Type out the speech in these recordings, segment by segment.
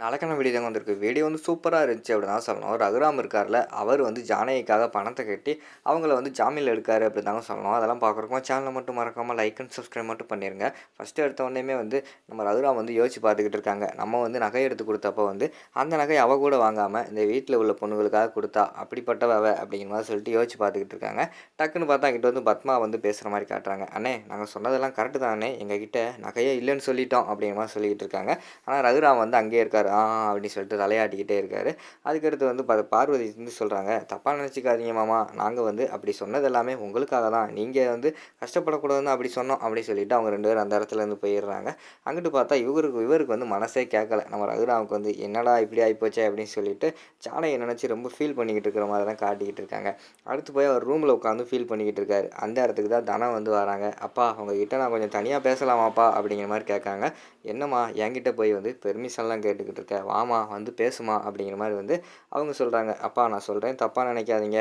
நாளைக்கான வீடியோ தாங்க வந்திருக்கு. வீடியோ வந்து சூப்பராக இருந்துச்சு அப்படின்னு தான் சொல்லணும். ரகுராம் இருக்கார்ல அவர் வந்து ஜானகிக்காக பணத்தை கட்டி அவங்கள வந்து ஜாமீனில் எடுக்காரு அப்படி தாங்க சொல்லணும். அதெல்லாம் பார்க்குறோம் சேனலை மட்டும் மறக்காமல் லைக் அண்ட் சப்ஸ்கிரைப் மட்டும் பண்ணிடுங்க ஃபஸ்ட்டு எடுத்த உடனேயுமே வந்து நம்ம ரகுராம் வந்து யோசிச்சு பார்த்துக்கிட்டு இருக்காங்க. நம்ம வந்து நகை எடுத்து கொடுத்தப்போ வந்து அந்த நகை அவ கூட வாங்காமல் இந்த வீட்டில் உள்ள பொண்ணுங்களுக்காக கொடுத்தா அப்படிப்பட்டவ அவ அப்படிங்கிற மாதிரி சொல்லிட்டு யோசிச்சு பார்த்துக்கிட்டு இருக்காங்க. டக்குன்னு பார்த்தா கிட்ட வந்து பத்மா வந்து பேசுகிற மாதிரி காட்டுறாங்க. அண்ணே நாங்கள் சொன்னதெல்லாம் கரெக்டு தானே. எங்ககிட்ட நகையே இல்லைன்னு சொல்லிட்டோம் அப்படிங்கிற மாதிரி சொல்லிக்கிட்டு இருக்காங்க. ஆனால் ரகுராம் வந்து அங்கேயே இருக்கார். ஆ அப்படின்னு சொல்லிட்டு தலையாட்டிக்கிட்டே இருக்காரு. அதுக்கடுத்து வந்து ப பார்வதி வந்து சொல்கிறாங்க தப்பாக நினச்சிக்காதீங்க மாமா. நாங்கள் வந்து அப்படி சொன்னது எல்லாமே உங்களுக்காக தான். நீங்கள் வந்து கஷ்டப்படக்கூடாதுன்னு அப்படி சொன்னோம் அப்படின்னு சொல்லிட்டு அவங்க ரெண்டு பேரும் அந்த இடத்துல இருந்து போயிடுறாங்க. அங்கிட்டு பார்த்தா இவருக்கு இவருக்கு வந்து மனசே கேட்கல. நம்ம ரகுராமுக்கு வந்து என்னடா இப்படி ஆகிப்போச்சே அப்படின்னு சொல்லிட்டு சாணையை நினச்சி ரொம்ப ஃபீல் பண்ணிக்கிட்டு இருக்கிற மாதிரி தான் காட்டிக்கிட்டு இருக்காங்க. அடுத்து போய் அவர் ரூமில் உட்காந்து ஃபீல் பண்ணிக்கிட்டு இருக்காரு. அந்த இடத்துக்கு தான் தனம் வந்து வராங்க. அப்பா உங்ககிட்ட நான் கொஞ்சம் தனியாக பேசலாமாப்பா? அப்படிங்கிற மாதிரி கேட்காங்க. என்னம்மா? என்கிட்ட போய் வந்து பெர்மிஷன்லாம் கேட்டுக்கிட்டு இருக்க வாமா வந்து பேசுமா அப்படிங்கிற மாதிரி வந்து அவங்க சொல்கிறாங்க அப்பா நான் சொல்கிறேன் தப்பாக நினைக்காதீங்க.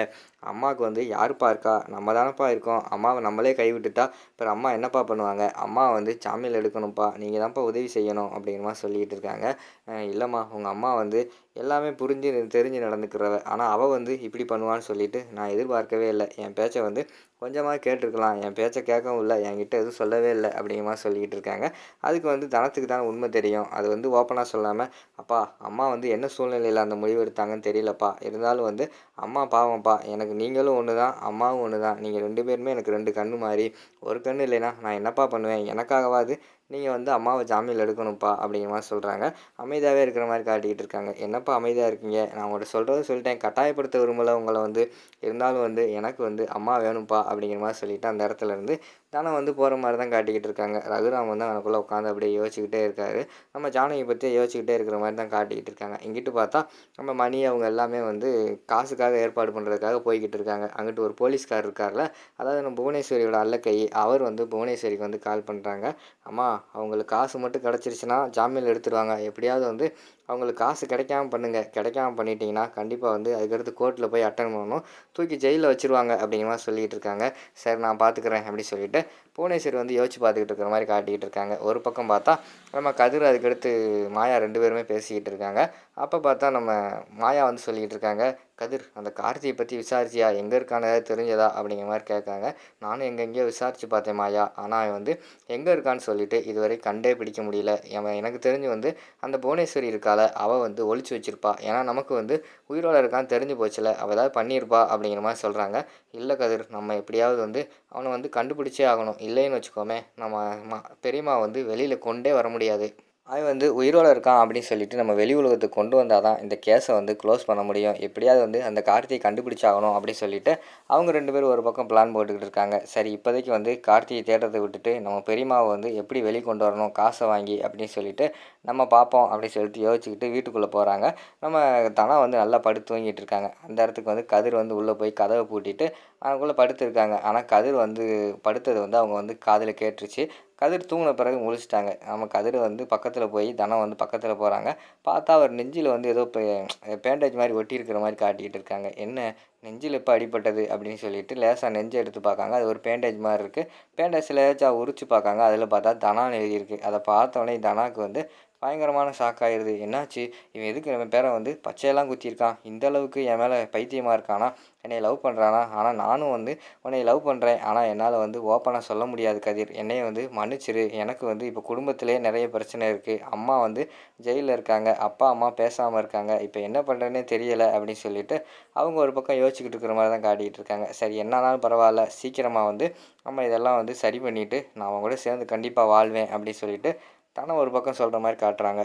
அம்மாவுக்கு வந்து யாருப்பா இருக்கா? நம்ம தானப்பா இருக்கோம். அம்மாவை நம்மளே கைவிட்டுட்டா அப்புறம் அம்மா என்னப்பா பண்ணுவாங்க? அம்மா வந்து சாமியில் எடுக்கணும்ப்பா. நீங்கள் தான்ப்பா உதவி செய்யணும் அப்படிங்கிற மாதிரி சொல்லிக்கிட்டு இருக்காங்க. இல்லைம்மா உங்கள் அம்மா வந்து எல்லாமே புரிஞ்சு தெரிஞ்சு நடந்துக்கிறவ ஆனால் அவள் வந்து இப்படி பண்ணுவான்னு சொல்லிட்டு நான் எதிர்பார்க்கவே இல்லை. என் பேச்சை வந்து கொஞ்சமாக கேட்டிருக்கலாம். என் பேச்சை கேட்கவும் இல்லை. என்கிட்ட எதுவும் சொல்லவே இல்லை அப்படிங்கிற மாதிரி சொல்லிக்கிட்டு இருக்காங்க. அதுக்கு வந்து தனத்துக்கு தான் உண்மை தெரியும். அது வந்து ஓப்பனாக சொல்லாமல் அப்பா அம்மா வந்து என்ன சூழ்நிலையில் அந்த முடிவு எடுத்தாங்கன்னு தெரியலப்பா. இருந்தாலும் வந்து அம்மா பாவம்ப்பா. எனக்கு நீங்களும் ஒன்று தான் அம்மாவும் ஒன்று தான் நீங்கள் ரெண்டு பேருமே எனக்கு ரெண்டு கண்ணு மாதிரி ஒரு கண்ணு இல்லைன்னா நான் என்னப்பா பண்ணுவேன்? எனக்காகவாது நீங்கள் வந்து அம்மாவை ஜாமீனில் எடுக்கணும்ப்பா அப்படிங்கிற மாதிரி சொல்கிறாங்க அமைதியாகவே இருக்கிற மாதிரி காட்டிக்கிட்டு இருக்காங்க. என்னப்பா அமைதியாக இருக்கீங்க? நான் உங்கள்கிட்ட சொல்கிறத சொல்லிட்டேன். கட்டாயப்படுத்த விரும்பலை உங்களை வந்து. இருந்தாலும் வந்து எனக்கு வந்து அம்மா வேணும்ப்பா அப்படிங்கிற மாதிரி சொல்லிவிட்டு அந்த இடத்துல இருந்து தானே வந்து போகிற மாதிரி தான் காட்டிக்கிட்டு இருக்காங்க. ரகுராம் வந்து அவனுக்குள்ளே உட்காந்து அப்படியே யோசிச்சுக்கிட்டே இருக்காரு. நம்ம ஜானகி பற்றி யோசிச்சுக்கிட்டே இருக்கிற மாதிரி தான் காட்டிக்கிட்டு இருக்காங்க. இங்கிட்டு பார்த்தா நம்ம மணி அவங்க எல்லாமே வந்து காசுக்காக ஏற்பாடு பண்ணுறதுக்காக போய்கிட்டு இருக்காங்க. அங்கிட்டு ஒரு போலீஸ்கார் இருக்கார்ல. அதாவது நம்ம புவனேஸ்வரியோட அல்லக்கை அவர் வந்து புவனேஸ்வரிக்கு வந்து கால் பண்ணுறாங்க அம்மா அவங்களுக்கு காசு மட்டும் கிடச்சிருச்சுன்னா ஜாமீன் எடுத்துருவாங்க. எப்படியாவது வந்து அவங்களுக்கு காசு கிடைக்காம பண்ணுங்கள் கிடைக்காம பண்ணிட்டீங்கன்னா கண்டிப்பாக வந்து அதுக்கடுத்து கோர்ட்டில் போய் அட்டன் பண்ணணும். தூக்கி ஜெயிலில் வச்சுருவாங்க அப்படிங்கிற மாதிரி சொல்லிகிட்டு இருக்காங்க. சரி நான் பார்த்துக்குறேன் அப்படி சொல்லிட்டு புவனேஸ்வரி வந்து யோசிச்சு பார்த்துக்கிட்டு இருக்கிற மாதிரி காட்டிக்கிட்டு இருக்காங்க. ஒரு பக்கம் பார்த்தா நம்ம கதிர் அதுக்கடுத்து மாயா ரெண்டு பேருமே பேசிக்கிட்டு இருக்காங்க. அப்போ பார்த்தா நம்ம மாயா வந்து சொல்லிக்கிட்டு இருக்காங்க கதிர் அந்த கார்த்தியை பற்றி விசாரிச்சியா? எங்கே இருக்கான்னு ஏதாவது தெரிஞ்சதா? அப்படிங்கிற மாதிரி கேட்காங்க. நானும் எங்கெங்கேயோ விசாரித்து பார்த்தேன் மாயா. ஆனால் அவன் வந்து எங்கே இருக்கான்னு சொல்லிட்டு இதுவரை கண்டே பிடிக்க முடியல. எனக்கு தெரிஞ்சு வந்து அந்த புவனேஸ்வரி இருக்கால அவள் வந்து ஒழிச்சு வச்சுருப்பா. ஏன்னா நமக்கு வந்து உயிரோட இருக்கான்னு தெரிஞ்சு போச்சுல அவள் ஏதாவது பண்ணியிருப்பா அப்படிங்கிற மாதிரி சொல்கிறாங்க இல்லை கதிர் நம்ம எப்படியாவது வந்து அவனை வந்து கண்டுபிடிச்சே ஆகணும். இல்லைன்னு வச்சுக்கோமே நம்ம பெரியம்மா வந்து வெளியில் கொண்டே வர முடியாது. அவன் வந்து உயிரோடு இருக்கான் அப்படின்னு சொல்லிட்டு நம்ம வெளி உலகத்துக்கு கொண்டு வந்தால் தான் இந்த கேஸை வந்து க்ளோஸ் பண்ண முடியும். எப்படியாவது வந்து அந்த கார்த்தியை கண்டுபிடிச்சாகணும் அப்படின்னு சொல்லிட்டு அவங்க ரெண்டு பேரும் ஒரு பக்கம் பிளான் போட்டுக்கிட்டு இருக்காங்க. சரி இப்போதைக்கு வந்து கார்த்தியை தேடுறதை விட்டுட்டு நம்ம பெரியம்மாவை வந்து எப்படி வெளியே கொண்டு வரணும் காசை வாங்கி அப்படின்னு சொல்லிட்டு நம்ம பார்ப்போம் அப்படின்னு சொல்லிட்டு யோசிச்சுக்கிட்டு வீட்டுக்குள்ளே போகிறாங்க நம்ம தனா வந்து நல்லா படுத்து தூங்கிட்டு இருக்காங்க. அந்த இடத்துக்கு வந்து கதிர் வந்து உள்ளே போய் கதவை பூட்டிட்டு அதுக்குள்ளே படுத்துருக்காங்க. ஆனால் கதிர் வந்து படுத்தது வந்து அவங்க வந்து காதில் கேட்டுருச்சு. கதிர் தூங்கின பிறகு முழிச்சிட்டாங்க. நம்ம கதிர் வந்து பக்கத்தில் போய் தனம் வந்து பக்கத்தில் போகிறாங்க பார்த்தா அவர் நெஞ்சில் வந்து ஏதோ பேண்டேஜ் மாதிரி ஒட்டி இருக்கிற மாதிரி காட்டிக்கிட்டு இருக்காங்க. என்ன? நெஞ்சில் இப்போ அடிப்பட்டது அப்படின்னு சொல்லிட்டு லேசாக நெஞ்சை எடுத்து பார்க்காங்க. அது ஒரு பேண்டேஜ் மாதிரி இருக்குது பேண்டேஜ் லேசாக உரிச்சு பார்க்காங்க. அதில் பார்த்தா தனான்னு எழுதியிருக்கு. அதை பார்த்தோன்னே தனாக்கு வந்து பயங்கரமான ஷாக் ஆயிடுது என்னாச்சு? இவன் எதுக்கு நம்ம பேரை வந்து பச்சையெல்லாம் குத்தியிருக்கான்? இந்த அளவுக்கு என் மேலே பைத்தியமாக இருக்கானா? என்னை லவ் பண்ணுறானா ஆனால் நானும் வந்து உன்னை லவ் பண்ணுறேன் ஆனால் என்னால் வந்து ஓப்பனாக சொல்ல முடியாது கதிர். என்னையை வந்து மன்னிச்சிரு. எனக்கு வந்து இப்போ குடும்பத்திலே நிறைய பிரச்சனை இருக்குது அம்மா வந்து ஜெயிலில் இருக்காங்க. அப்பா அம்மா பேசாமல் இருக்காங்க. இப்போ என்ன பண்ணுறேன்னே தெரியலை அப்படின்னு சொல்லிட்டு அவங்க ஒரு பக்கம் யோசிச்சுக்கிட்டு இருக்கிற மாதிரி தான் காட்டிகிட்டு இருக்காங்க. சரி என்னன்னாலும் பரவாயில்ல. சீக்கிரமாக வந்து நம்ம இதெல்லாம் வந்து சரி பண்ணிவிட்டு நான் அவங்க கூட சேர்ந்து கண்டிப்பாக வாழ்வேன் அப்படின்னு சொல்லிட்டு தானே ஒரு பக்கம் சொல்கிற மாதிரி காட்டுறாங்க.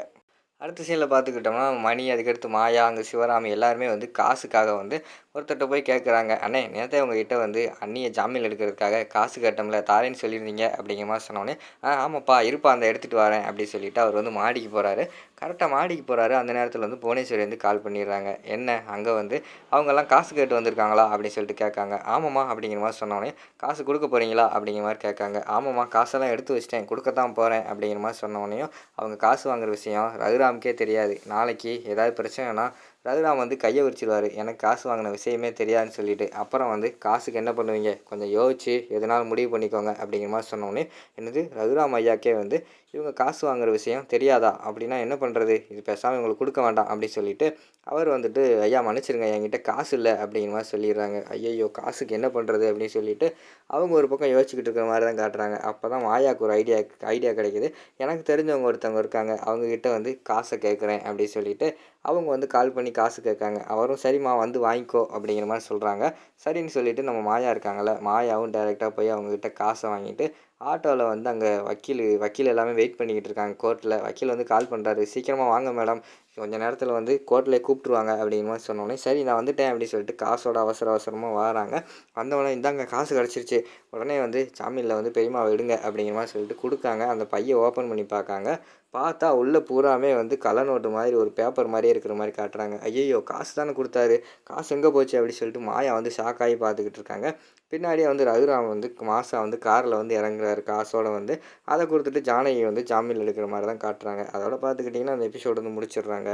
அடுத்த சீனில் பார்த்துக்கிட்டோம்னா மணி அதுக்கடுத்து மாயா அங்கே சிவராமி எல்லாருமே வந்து காசுக்காக வந்து ஒருத்தர்கிட்ட போய் கேட்குறாங்க அண்ணே நேரத்தை உங்ககிட்ட வந்து அண்ணியை ஜாமீன் எடுக்கிறதுக்காக காசு கேட்டோம்ல தாரேன்னு சொல்லியிருந்தீங்க அப்படிங்கிற மாதிரி சொன்னோடனே ஆ ஆமாப்பா இருப்பா அந்த எடுத்துகிட்டு வரேன் அப்படின்னு சொல்லிட்டு அவர் வந்து மாடிக்கு போகிறாரு கரெக்டாக மாடிக்கு போகிறாரு அந்த நேரத்தில் வந்து புவனேஸ்வரி வந்து கால் பண்ணிடுறாங்க. என்ன அங்கே வந்து அவங்கெல்லாம் காசு கேட்டு வந்திருக்காங்களா? அப்படின்னு சொல்லிட்டு கேட்காங்க. ஆமாம்மா அப்படிங்கிற மாதிரி சொன்னோடனே காசு கொடுக்க போகிறீங்களா அப்படிங்கிற மாதிரி கேட்காங்க. ஆமாம்மா காசெல்லாம் எடுத்து வச்சிட்டேன் கொடுக்கத்தான் போகிறேன் அப்படிங்கிற மாதிரி சொன்னோடனையும் அவங்க காசு வாங்குற விஷயம் ரகுராமுக்கே தெரியாது. நாளைக்கு ஏதாவது பிரச்சனைனா ரகுராம் வந்து கையை விரிச்சிடுவார் எனக்கு காசு வாங்கின விஷயமே தெரியாதுன்னு சொல்லிட்டு. அப்புறம் வந்து காசுக்கு என்ன பண்ணுவீங்க? கொஞ்சம் யோசிச்சு எதனாலும் முடிவு பண்ணிக்கோங்க அப்படிங்கிற மாதிரி சொன்னோடனே என்னது? ரகுராம் ஐயாக்கே வந்து இவங்க காசு வாங்குற விஷயம் தெரியாதா? அப்படின்னா என்ன பண்ணுறது இது பேசாமல் இவங்களுக்கு கொடுக்க வேண்டாம் அப்படின்னு சொல்லிட்டு அவர் வந்துட்டு ஐயா மன்னிச்சிருங்க என்கிட்ட காசு இல்லை அப்படிங்கிற மாதிரி சொல்லிடுறாங்க. ஐயையோ காசுக்கு என்ன பண்ணுறது அப்படின்னு சொல்லிட்டு அவங்க ஒரு பக்கம் யோசிச்சுக்கிட்டு இருக்கிற மாதிரி தான் காட்டுறாங்க. அப்போ தான் மாயாவுக்கு ஒரு ஐடியா ஐடியா கிடைக்குது. எனக்கு தெரிஞ்சவங்க ஒருத்தவங்க இருக்காங்க. அவங்கக்கிட்ட வந்து காசை கேட்குறேன் அப்படின்னு சொல்லிட்டு அவங்க வந்து கால் பண்ணி காசு கேட்காங்க. அவரும் சரிம்மா வந்து வாங்கிக்கோ அப்படிங்கிற மாதிரி சொல்கிறாங்க சரின்னு சொல்லிட்டு நம்ம மாயா இருக்காங்கள்ல மாயாவும் டைரெக்டாக போய் அவங்கக்கிட்ட காசை வாங்கிட்டு ஆட்டோவில் வந்து அங்கே வக்கீல் வக்கீல் எல்லாமே வெயிட் பண்ணிக்கிட்டு இருக்காங்க கோர்ட்டில் வக்கீல் வந்து கால் பண்ணுறாரு சீக்கிரமாக வாங்க மேடம் கொஞ்ச நேரத்தில் வந்து கோர்ட்டில் கூப்பிட்ருவாங்க அப்படிங்கிற மாதிரி சொன்னோடனே சரி நான் வந்துட்டேன் அப்படின்னு சொல்லிட்டு காசோட அவசர அவசரமாக வராங்க. வந்தவொடனே இந்தாங்க காசு கிடச்சிருச்சு. உடனே வந்து ஜாமீனில் வந்து பெரியமா விடுங்க அப்படிங்கிற மாதிரி சொல்லிட்டு கொடுக்காங்க அந்த பையை ஓப்பன் பண்ணி பார்க்காங்க. பார்த்தா உள்ளே பூராமே வந்து கள்ள நோட்டு மாதிரி ஒரு பேப்பர் மாதிரியே இருக்கிற மாதிரி காட்டுறாங்க. ஐயையோ காசு தானே கொடுத்தாரு. காசு எங்கே போச்சு அப்படின்னு சொல்லிட்டு மாயா வந்து ஷாக் ஆகி பார்த்துக்கிட்டு இருக்காங்க. பின்னாடியே வந்து ரகுராம் வந்து மாசா வந்து காரில் வந்து இறங்குறாரு காசோட வந்து அதை கொடுத்துட்டு ஜானகி வந்து ஜாமீனில் எடுக்கிற மாதிரி தான் காட்டுறாங்க. அதோட பார்த்துக்கிட்டிங்கன்னா அந்த எபிசோடு வந்து முடிச்சிடுறாங்க.